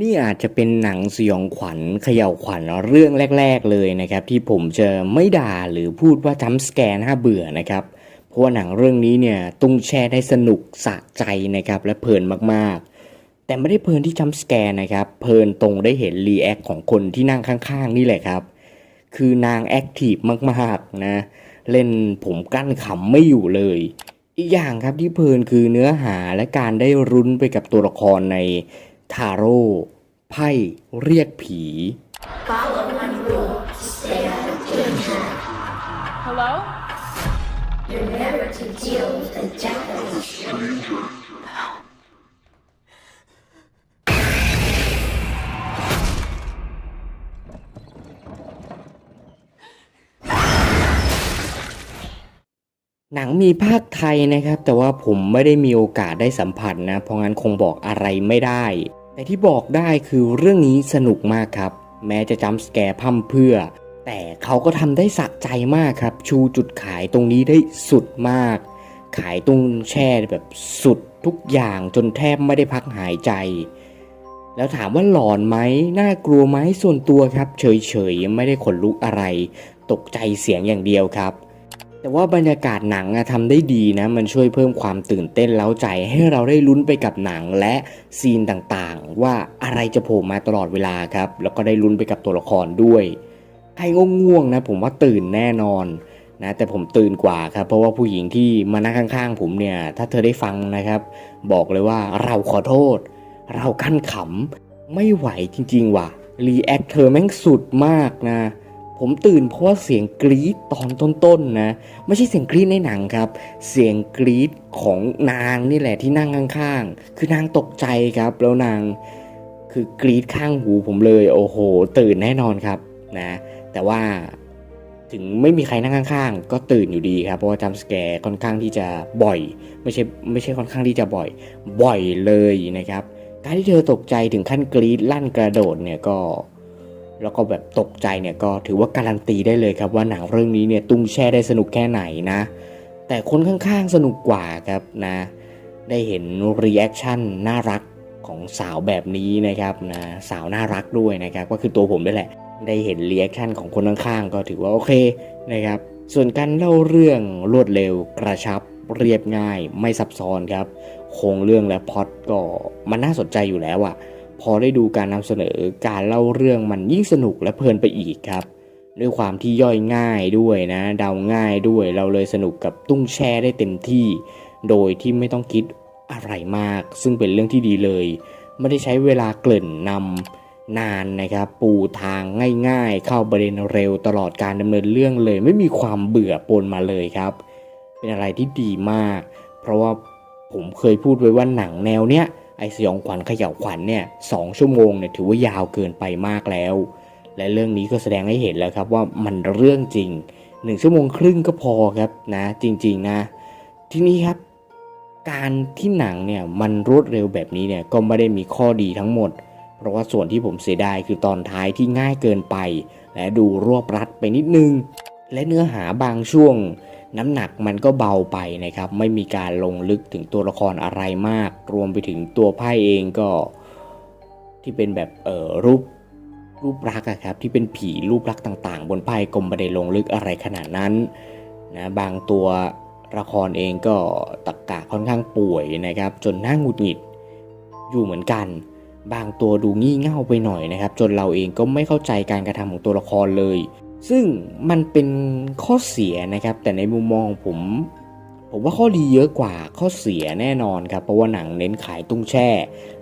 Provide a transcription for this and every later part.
นี่อาจจะเป็นหนังสยองขวัญเขย่าวขวัญเรื่องแรก ๆ เลยนะครับ ที่ผมจะไม่ด่าหรือพูดว่าจัมสแกร์น่าเบื่อนะครับ เพราะว่าหนังเรื่องนี้เนี่ยตุ้งแช่ได้สนุกสะใจนะครับและเพลินมากๆ แต่ไม่ได้เพลินที่จัมสแกร์นะครับเพลินตรงได้เห็นรีแอคของคนที่นั่งข้างๆ นี่แหละครับ คือนางแอคทีฟมากๆนะเล่นผมกั้นขำไม่อยู่เลย อีกอย่างครับที่เพลินคือเนื้อหาและการได้รุ้นไปกับตัวละครใน ทาโร่ไพ่เรียกผี Hello? You're never to deal with the Japanese. หนังมีภาคไทยนะครับ แต่ว่าผมไม่ได้มีโอกาสได้สัมผัสนะ เพราะงั้นคงบอกอะไรไม่ได้ แต่ที่บอกได้คือเรื่องนี้สนุกมากครับ แม้จะจำสแกร์พั่มเพื่อ แต่เขาก็ทำได้สะใจมากครับ ชูจุดขายตรงนี้ได้สุดมาก ขายตรงแช่แบบสุดทุกอย่างจนแทบไม่ได้พักหายใจ แล้วถามว่าหลอนไหมน่ากลัวไหมส่วนตัวครับ เฉยๆไม่ได้ขนลุกอะไร ตกใจเสียงอย่างเดียวครับ แต่ว่าบรรยากาศหนังอะทำได้ดีนะ มันช่วยเพิ่มความตื่นเต้นเล้าใจให้เราได้ลุ้นไปกับหนังและซีนต่างๆ ว่าอะไรจะโผล่มาตลอดเวลาครับ แล้วก็ได้ลุ้นไปกับตัวละครด้วยใครง่วงๆนะ ผมว่าตื่นแน่นอนนะแต่ผมตื่นกว่าครับ เพราะว่าผู้หญิงที่มานั่งข้าง ๆ ผมเนี่ย ถ้าเธอได้ฟังนะครับ บอกเลยว่าเราขอโทษ เรากั้นขำไม่ไหวจริง ๆ ว่ะรีแอคเธอแม่งสุดมากนะ ผมตื่นเพราะว่าเสียงกรี๊ดตอนต้นๆนะ ไม่ใช่เสียงกรี๊ดในหนังครับ เสียงกรี๊ดของนางนี่แหละที่นั่งข้างๆ คือนางตกใจครับ แล้วนางคือกรี๊ดข้างหูผมเลย โอ้โห ตื่นแน่นอนครับนะ แต่ว่าถึงไม่มีใครนั่งข้างๆ ก็ตื่นอยู่ดีครับ เพราะว่าจัมป์สแกร์ค่อนข้างที่จะบ่อย ไม่ใช่ไม่ใช่ค่อนข้างที่จะบ่อย บ่อยเลยนะครับ การที่เธอตกใจถึงขั้นกรี๊ดลั่นกระโดดเนี่ยก็ แล้วก็แบบตกใจเนี่ยก็ถือว่าการันตีได้เลยครับว่าหนังเรื่องนี้เนี่ยตุ้งแช่ได้สนุกแค่ไหนนะ แต่คนข้างๆสนุกกว่าครับนะ ได้เห็นรีแอคชั่นน่ารักของสาวแบบนี้นะครับนะสาวน่ารักด้วยนะครับก็คือตัวผมด้วยแหละ ได้เห็นรีแอคชั่นของคนข้างๆก็ถือว่าโอเคนะครับส่วนการเล่าเรื่องรวดเร็วกระชับเรียบง่ายไม่ซับซ้อนครับโครงเรื่องและพล็อตก็มันน่าสนใจอยู่แล้วอะ พอได้ดูการนำเสนอการเล่าเรื่องมันยิ่งสนุกและเพลินไปอีกครับ ด้วยความที่ย่อยง่ายด้วยนะ เดาง่ายด้วยเราเลยสนุกกับตุ้งแช่ได้เต็มที่ โดยที่ไม่ต้องคิดอะไรมาก ซึ่งเป็นเรื่องที่ดีเลย ไม่ได้ใช้เวลาเกริ่นนำนานนะครับ ปูทางง่ายๆ เข้าประเด็นเร็วตลอดการดำเนินเรื่องเลย ไม่มีความเบื่อปนมาเลยครับ เป็นอะไรที่ดีมาก เพราะว่าผมเคยพูดไว้ว่าหนังแนวเนี้ย ไอสยองขวัญเขย่าวขวัญเนี่ยสองชั่วโมงเนี่ยถือว่ายาวเกินไปมากแล้ว และเรื่องนี้ก็แสดงให้เห็นแล้วครับว่ามันเรื่องจริงหนึ่งชั่วโมงครึ่งก็พอครับนะจริงๆนะ ทีนี้ครับ การที่หนังเนี่ยมันรวดเร็วแบบนี้เนี่ยก็ไม่ได้มีข้อดีทั้งหมด เพราะว่าส่วนที่ผมเสียดายคือตอนท้ายที่ง่ายเกินไป และดูรวบรัดไปนิดนึง และเนื้อหาบางช่วง น้ำหนักมันก็เบาไปนะครับ ไม่มีการลงลึกถึงตัวละครอะไรมาก รวมไปถึงตัวไพ่เองก็ที่เป็นแบบเอ่อรูปรูปลักษ์ครับที่เป็นผีรูปลักษ์ต่าง ๆ บนไพ่ก็ไม่ได้ลงลึกอะไรขนาดนั้นนะบางตัวละครเองก็ตะกกะค่อนข้างป่วยนะครับ จนน่าหงุดหงิดอยู่เหมือนกัน บางตัวดูงี่เง่าไปหน่อยนะครับ จนเราเองก็ไม่เข้าใจการกระทำของตัวละครเลย ซึ่งมันเป็นข้อเสียนะครับ แต่ในมุมมองผม ผมว่าข้อดีเยอะกว่าข้อเสียแน่นอนครับ เพราะว่าหนังเน้นขายตุ้งแช่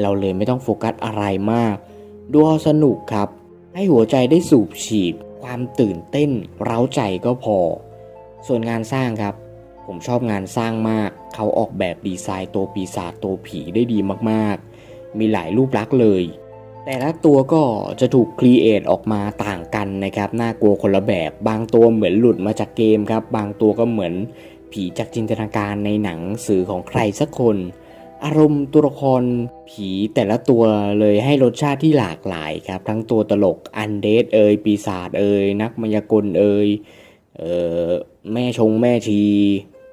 เราเลยไม่ต้องโฟกัสอะไรมาก ดูสนุกครับ ให้หัวใจได้สูบฉีดความตื่นเต้น เร้าใจก็พอ ส่วนงานสร้างครับ ผมชอบงานสร้างมาก เขาออกแบบดีไซน์ตัวปีศาจตัวผีได้ดีมากๆ มีหลายรูปลักษณ์เลย แต่ละตัวก็จะถูกครีเอทออกมาต่างกัน นะครับน่ากลัวคนละแบบ บางตัวเหมือนหลุดมาจากเกมครับ บางตัวก็เหมือนผีจากจินตนาการในหนังสือของใครสักคน อารมณ์ตัวละครผีแต่ละตัวเลยให้รสชาติที่หลากหลายครับ ทั้งตัวตลกอันเดดเอยปีศาจเอยนักมายากลเอยเออแม่ชงแม่ชี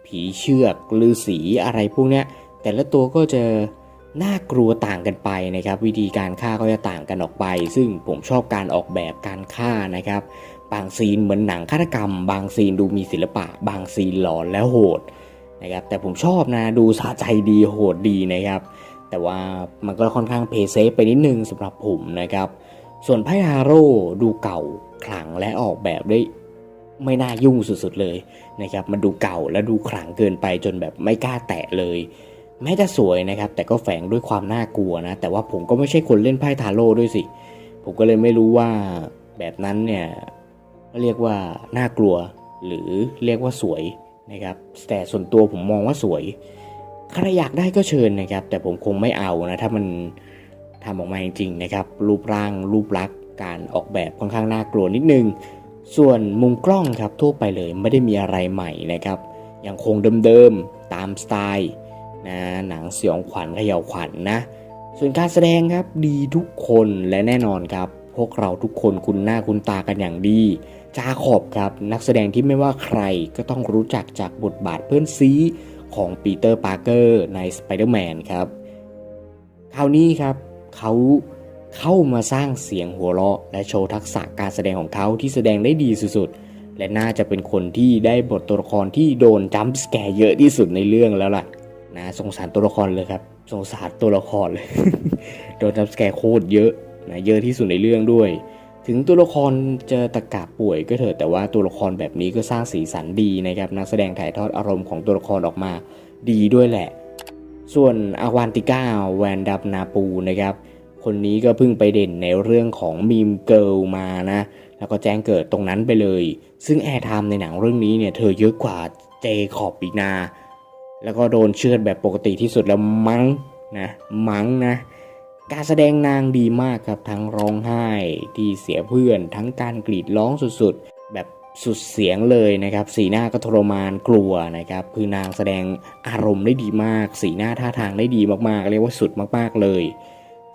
ผีเชือกลือสีอะไรพวกเนี้ยแต่ละตัวก็จะ น่ากลัวต่างกันไปนะครับ วิธีการฆ่าก็จะต่างกันออกไป ซึ่งผมชอบการออกแบบการฆ่านะครับ บางซีนเหมือนหนังฆาตกรรม บางซีนดูมีศิลปะ บางซีนหลอนและโหดนะครับแต่ผมชอบนะดูสะใจดีโหดดีนะครับ แต่ว่ามันก็ค่อนข้างเพย์เซฟไปนิดนึงสำหรับผมนะครับ ส่วนไพ่ฮาโร่ดูเก่าขลังและออกแบบได้ไม่น่ายุ่งสุดๆเลยนะครับ มันดูเก่าและดูขลังเกินไปจนแบบไม่กล้าแตะเลย แม้จะสวยนะครับ แต่ก็แฝงด้วยความน่ากลัวนะ แต่ว่าผมก็ไม่ใช่คนเล่นไพ่ทาโร่ด้วยสิ ผมก็เลยไม่รู้ว่าแบบนั้นเนี่ยเรียกว่าน่ากลัว หรือเรียกว่าสวยนะครับ แต่ส่วนตัวผมมองว่าสวยใครอยากได้ก็เชิญนะครับ แต่ผมคงไม่เอานะ ถ้ามันทำออกมาจริงๆนะครับ รูปร่างรูปลักษณ์การออกแบบค่อนข้างน่ากลัวนิดนึง ส่วนมุมกล้องครับทั่วไปเลยไม่ได้มีอะไรใหม่นะครับ ยังคงเดิมๆตามสไตล์ นะหนังสยองขวัญเขย่าวขวัญนะส่วนการแสดงครับดีทุกคนและแน่นอนครับ พวกเราทุกคนคุ้นหน้าคุ้นตากันอย่างดี จาขอบครับนักแสดงที่ไม่ว่าใครก็ต้องรู้จักจากบทบาทเพื่อนซีของปีเตอร์ปาร์เกอร์ใน Spider-Man ครับคราวนี้ครับเขาเข้ามาสร้างเสียงหัวเราะ และโชว์ทักษะการแสดงของเขาที่แสดงได้ดีสุดๆ และน่าจะเป็นคนที่ได้บทตัวละครที่โดนจัมป์สแกร์เยอะที่สุดในเรื่องแล้วล่ะ นะสงสารตัวละครเลยครับสงสารตัวละครเลยโดนจัมป์สแกร์โคตรเยอะนะเยอะที่สุดในเรื่องด้วย ถึงตัวละครจะตะกะป่วยก็เถอะแต่ว่าตัวละครแบบนี้ก็สร้างสีสันดีนะครับนักแสดงถ่ายทอดอารมณ์ของตัวละครออกมาดีด้วยแหละ ส่วนอาวานติก้าแวนดับนาปูนะครับคนนี้ก็เพิ่งไปเด่นในเรื่องของมีมเกิลมานะแล้วก็แจ้งเกิดตรงนั้นไปเลย ซึ่งแอร์ไทม์ในหนังเรื่องนี้เนี่ยเธอเยอะกว่าเจคอบอีกนา แล้วก็โดนเชือดแบบปกติที่สุดแล้วมั้งนะมั้งนะ การแสดงนางดีมากครับ ทั้งร้องไห้ที่เสียเพื่อนทั้งการกรีดร้องสุดๆ แบบสุดเสียงเลยนะครับ สีหน้าก็ทรมานกลัวนะครับ คือนางแสดงอารมณ์ได้ดีมาก สีหน้าท่าทางได้ดีมากๆ เรียกว่าสุดมากๆเลย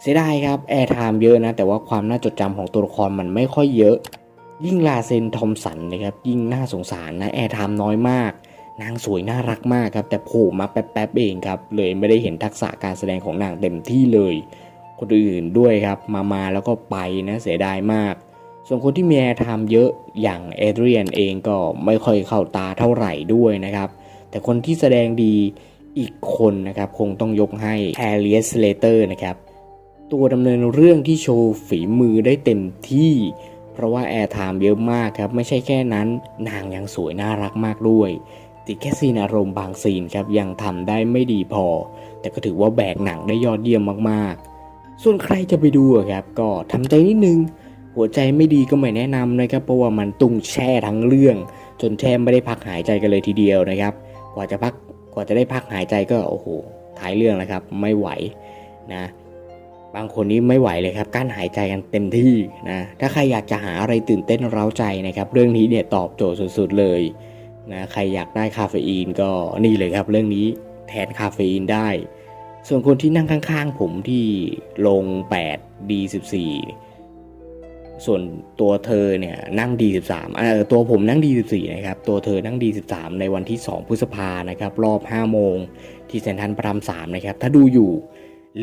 เสียดายครับแอร์ไทม์เยอะนะ แต่ว่าความน่าจดจำของตัวละครมันไม่ค่อยเยอะ ยิ่งลาเซนทอมสันนะครับยิ่งน่าสงสารนะแอร์ไทม์น้อยมาก นางสวยน่ารักมากครับ แต่โผล่มาแป๊บๆเองครับ เลยไม่ได้เห็นทักษะการแสดงของนางเต็มที่เลย คนอื่นด้วยครับ มามาแล้วก็ไปนะเสียดายมาก ส่วนคนที่มีแอร์ไทม์เยอะอย่างเอเดรียนเองก็ไม่ค่อยเข้าตาเท่าไหร่ด้วยนะครับ แต่คนที่แสดงดีอีกคนนะครับ คงต้องยกให้แฮร์เรียสเลเตอร์นะครับ ตัวดำเนินเรื่องที่โชว์ฝีมือได้เต็มที่เพราะว่าแอร์ไทม์เยอะมากครับ ไม่ใช่แค่นั้น นางยังสวยน่ารักมากด้วย ติดแค่ซีนอารมณ์บางซีนครับยังทำได้ไม่ดีพอ แต่ก็ถือว่าแบกหนังได้ยอดเยี่ยมมากๆ ส่วนใครจะไปดูครับก็ทำใจนิดนึง หัวใจไม่ดีก็ไม่แนะนำนะครับเพราะว่ามันตุ้งแช่ทั้งเรื่อง จนแทบไม่ได้พักหายใจกันเลยทีเดียวนะครับ กว่าจะพักกว่าจะได้พักหายใจก็โอ้โหท้ายเรื่องแล้วครับไม่ไหวนะบางคนนี้ไม่ไหวเลยครับกั้นหายใจกันเต็มที่นะถ้าใครอยากจะหาอะไรตื่นเต้นเร้าใจนะครับ เรื่องนี้เนี่ยตอบโจทย์สุดๆเลย นะใครอยากได้คาเฟอีนก็นี่เลยครับ เรื่องนี้แทนคาเฟอีนได้ ส่วนคนที่นั่งข้างๆ ผมที่ลง 8 D14 ส่วนตัวเธอเนี่ยนั่ง D13 เออตัวผมนั่ง D14 นะครับ ตัวเธอนั่ง D13 ในวันที่ 2 พฤษภานะครับ รอบ 5 โมงที่เซนทรัลพระราม3นะครับ ถ้าดูอยู่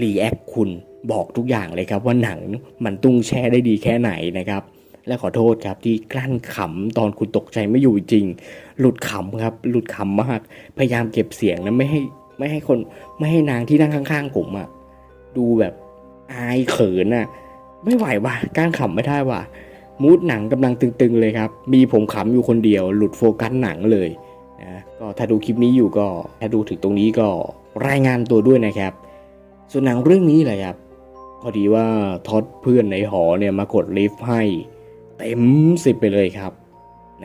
รีแอคคุณบอกทุกอย่างเลยครับว่าหนังมันตุ้งแช่ได้ดีแค่ไหนนะครับ และขอโทษครับที่กลั้นขำตอนคุณตกใจไม่อยู่จริง หลุดขำครับ หลุดขำมาก พยายามเก็บเสียงนะไม่ให้ไม่ให้คนไม่ให้นางที่นั่งข้างๆผมอะดูแบบอายเขินอะไม่ไหวว่ะกลั้นขำไม่ได้ว่ะมูดหนังกำลังตึงๆเลยครับ มีผมขำอยู่คนเดียว หลุดโฟกัสหนังเลยนะก็ถ้าดูคลิปนี้อยู่ก็ ถ้าดูถึงตรงนี้ก็รายงานตัวด้วยนะครับ ส่วนหนังเรื่องนี้แหละครับ พอดีว่าท็อดเพื่อนในหอเนี่ยมากดลิฟต์ให้ เต็มสิบไปเลยครับ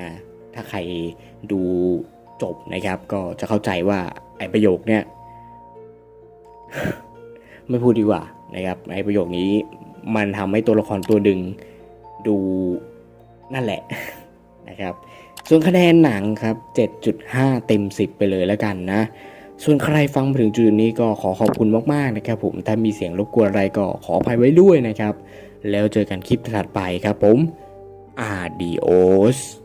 นะถ้าใครดูจบนะครับ ก็จะเข้าใจว่าไอ้ประโยคเนี่ยไม่พูดดีกว่านะครับไอ้ประโยคนี้มันทำให้ตัวละครตัวดึงดูนั่นแหละนะครับส่วนคะแนนหนังครับ 7.5 เต็ม 10 ไปเลยแล้วกันนะ ส่วนใครฟังมาถึงจุดนี้ก็ขอขอบคุณมากๆนะครับผม ถ้ามีเสียงรบกวนอะไรก็ขออภัยไว้ด้วยนะครับ แล้วเจอกันคลิปถัดไปครับผม Adios